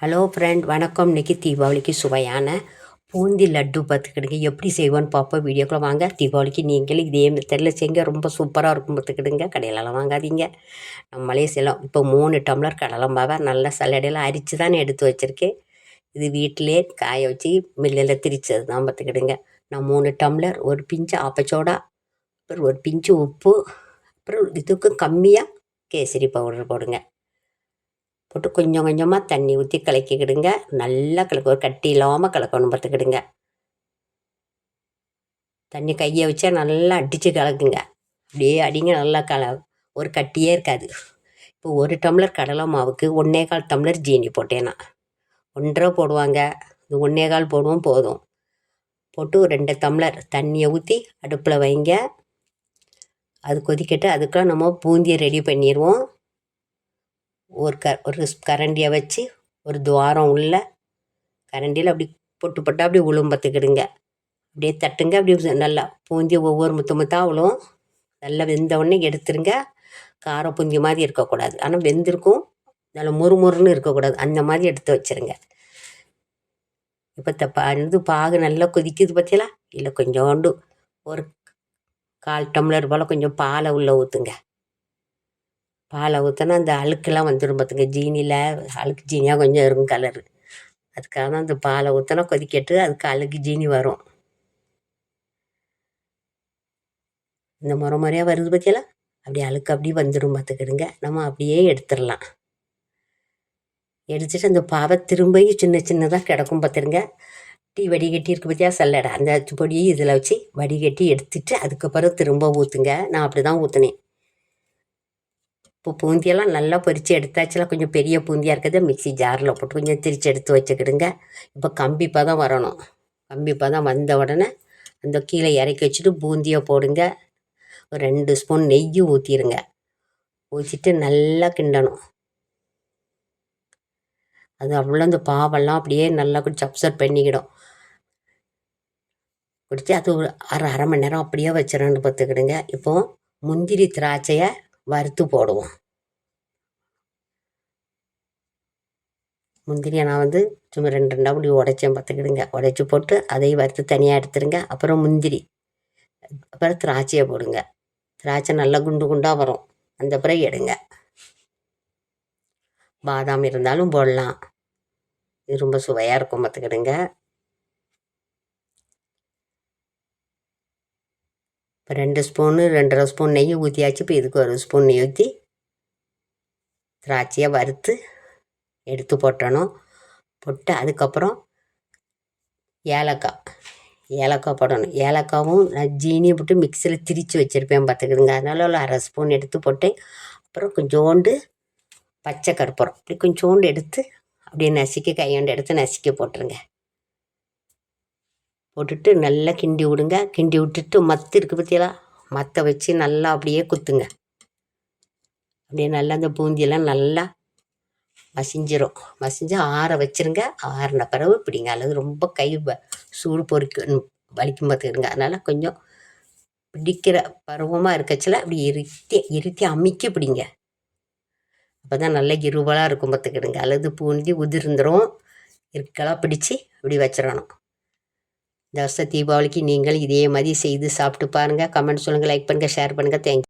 Hello friend வணக்கம். இன்னைக்கு தீபாவளிக்கு சுவையான பூந்தி லட்டு பார்த்துக்கிடுங்க. எப்படி செய்வோன்னு பார்ப்போம். வீடியோக்குள்ளே வாங்க. தீபாவளிக்கு நீங்களும் இதே மெத்தடில் செய்ங்க ரொம்ப சூப்பராக இருக்கும் பார்த்துக்கிடுங்க. கடையிலலாம் வாங்காதீங்க. நம்மளே செய்யலாம். இப்போ மூணு டம்ளர் கடலை மாவை நல்லா சல்லடையில் அரித்து தான் எடுத்து வச்சுருக்கேன். இது வீட்டிலே காய வச்சு மில்லில் திரிச்சது தான் பார்த்துக்கிடுங்க. நான் மூணு டம்ளர் ஒரு பிஞ்சு ஆப்பச்சோடா அப்புறம் ஒரு பிஞ்சு உப்பு அப்புறம் இதுக்கும் கம்மியாக கேசரி பவுடர் போடுங்க. போட்டு கொஞ்சம் கொஞ்சமாக தண்ணி ஊற்றி கலக்கிக்கிடுங்க. நல்லா கலக்க ஒரு கட்டி இல்லாமல் கலக்கணும் பார்த்துக்கிடுங்க. தண்ணி கையை வச்சா நல்லா அடித்து கலக்குங்க. அப்படியே அடிங்க நல்லா கல ஒரு கட்டியே இருக்காது. இப்போ ஒரு டம்ளர் கடலை மாவுக்கு ஒன்றே கால் டம்ளர் ஜீனி போட்டேன்னா ஒன்றரை போடுவாங்க. இது ஒன்றே கால் போடுவோம் போதும். போட்டு ரெண்டு டம்ளர் தண்ணியை ஊற்றி அடுப்பில் வைங்க. அது கொதிக்கட்டு அதுக்கெலாம் நம்ம பூந்தியை ரெடி பண்ணிடுவோம். ஒரு க ஒரு கரண்டியை வச்சு ஒரு துவாரம் உள்ள கரண்டியில் அப்படி பொட்டு பொட்டா அப்படியே உளும் உளும்பத்துக்கிடுங்க அப்படியே தட்டுங்க அப்படியே நல்லா பூந்தி ஒவ்வொரு முத்து முத்தாக விழும். நல்லா வெந்த உடனே எடுத்துருங்க. காரம் பூந்தி மாதிரி இருக்கக்கூடாது. ஆனால் வெந்திருக்கும் நல்லா முறுமுறுன்னு இருக்கக்கூடாது. அந்த மாதிரி எடுத்து வச்சுருங்க. இப்போ த இது பாகு நல்லா கொதிக்குது பார்த்தீங்களா இல்லை கொஞ்சோண்டு ஒரு கால் டம்ளர் போல் கொஞ்சம் பாலை உள்ளே ஊற்றுங்க பாலை ஊற்றினா அந்த அழுக்கெல்லாம் வந்துடும் பார்த்துங்க ஜீனியில் அழுக்கு ஜீனியாக கொஞ்சம் இருக்கும் கலரு அதுக்காக தான் அந்த பாலை ஊற்றினா கொதிக்கட்டு அதுக்கு அழுக்கு ஜீனி வரும். இந்த முறை முறையாக வருது பார்த்தியெல்லாம் அப்படி அழுக்கு அப்படியே வந்துடும் பார்த்துக்கிடுங்க நம்ம அப்படியே எடுத்துடலாம். எடுத்துட்டு அந்த பாவை திரும்பியும் சின்ன சின்னதாக கிடக்கும் பார்த்துருங்க டீ வடிகட்டி இருக்கு பார்த்தியா சல்லடை. அந்த பொடியை இதில் வச்சு வடிகட்டி எடுத்துட்டு அதுக்கப்புறம் திரும்ப ஊற்றுங்க நான் அப்படி தான் ஊற்றுனேன் இப்போ பூந்தியெல்லாம் நல்லா பொறிச்சு எடுத்தாச்சுலாம் கொஞ்சம் பெரிய பூந்தியாக இருக்கிறத மிக்சி ஜாரில் போட்டு கொஞ்சம் திரித்து எடுத்து வச்சுக்கிடுங்க. இப்போ கம்பிப்பாக தான் வரணும். கம்பிப்பாக தான் வந்த உடனே அந்த கீழே இறக்கி வச்சுட்டு பூந்தியை போடுங்க. ஒரு ரெண்டு ஸ்பூன் நெய் ஊற்றிடுங்க ஊற்றிட்டு நல்லா கிண்டணும். அது அவ்வளோ அந்த பாவெல்லாம் அப்படியே நல்லா குடிச்சு அப்சர்வ் பண்ணிக்கிடும். குடித்து அது ஒரு அரை அரை மணி நேரம் அப்படியே வச்சிடணும்னு பார்த்துக்கிடுங்க. இப்போது முந்திரி திராட்சையை வறுத்து போடுவோம். முந்திரியை நான் வந்து சும்மா ரெண்டு ரெண்டாக முடி உடைச்சேன் பார்த்துக்கிடுங்க. உடைச்சி போட்டு அதையும் வறுத்து தனியாக எடுத்துருங்க. அப்புறம் முந்திரி அப்புறம் திராட்சையை போடுங்க. திராட்சை நல்லா குண்டு குண்டாக வரும். அந்த பிறகு எடுங்க. பாதாம் இருந்தாலும் போடலாம். இது ரொம்ப சுவையாக இருக்கும் பார்த்துக்கிடுங்க. இப்போ ரெண்டு ஸ்பூனு ரெண்டரை ஸ்பூன் நெய் ஊற்றியாச்சு இப்போ இதுக்கு ஒரு ஸ்பூன் நெய் ஊற்றி திராட்சையை வறுத்து எடுத்து போட்டணும். போட்டு அதுக்கப்புறம் ஏலக்காய் ஏலக்காய் போடணும். ஏலக்காவும் நான் ஜீனியை போட்டு மிக்சியில் திரித்து வச்சுருப்பேன் பார்த்துக்கிடுங்க அதனால ஒரு அரை ஸ்பூன் எடுத்து போட்டேன். அப்புறம் கொஞ்சோண்டு பச்சை கற்பூரம். அப்படி கொஞ்சோண்டு எடுத்து அப்படியே நசுக்கி கையோண்டு எடுத்து நசுக்கி போட்டுருங்க. போட்டுட்டு நல்லா கிண்டி விடுங்க. கிண்டி விட்டுட்டு மத்து இருக்குது பற்றியெல்லாம் மற்ற வச்சு நல்லா அப்படியே குத்துங்க. அப்படியே நல்லா அந்த பூந்தியெல்லாம் நல்லா மசிஞ்சிரும். மசிஞ்சு ஆற வச்சுருங்க. ஆறின பிறகு பிடிங்க. அல்லது ரொம்ப கை சூடு பொறிக்க வலிக்கும் பார்த்துக்கிடுங்க. அதனால் கொஞ்சம் பிடிக்கிற பருவமாக இருக்கச்சில அப்படி இருத்தி இருத்தி அமைக்க பிடிங்க. அப்போ தான் நல்லா இருவலாக இருக்கும் பார்த்துக்கிடுங்க. அல்லது பூந்தி உதிர்ந்துடும் இருக்கலாம் பிடிச்சி அப்படி வச்சிடணும். இந்த தீபாவளிக்கு நீங்கள் இதே மாதிரி செய்து சாப்பிட்டு பாருங்கள் கமெண்ட் சொல்லுங்கள் லைக் பண்ணுங்கள் ஷேர் பண்ணுங்கள் தேங்க்யூ